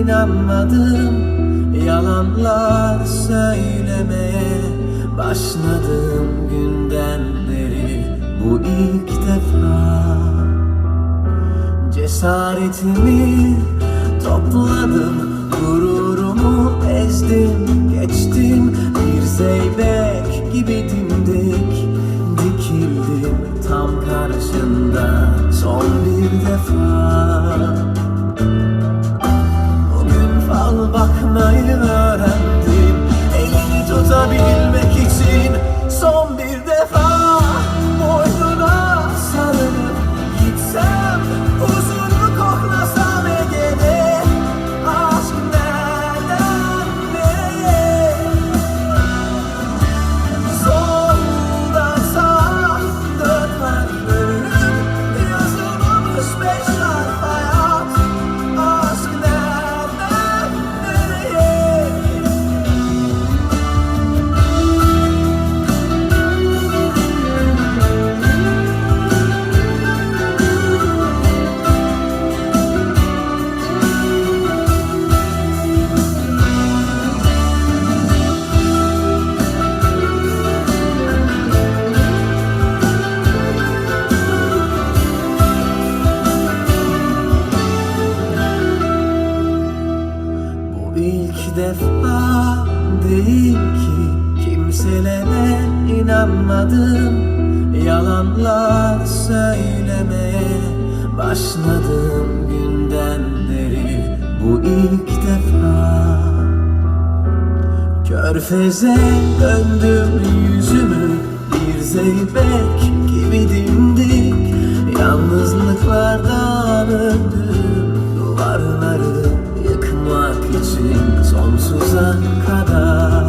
inanmadım. Yalanlar söylemeye başladığım günden beri. Bu ilk defa Cesaretimi topladım. Gururumu ezdim geçtim. Bir zeybek gibi dimdik Dikildim tam karşında. Son bir defa defa değil ki kimselere inanmadım. Yalanlar söylemeye başladığım günden beri Bu ilk defa. Körfeze döndüm yüzümü Bir zeybek gibi dimdik Yalnızlıklardan öldüm sonsuza kadar.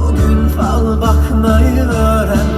Bugün fal bakmayı öğren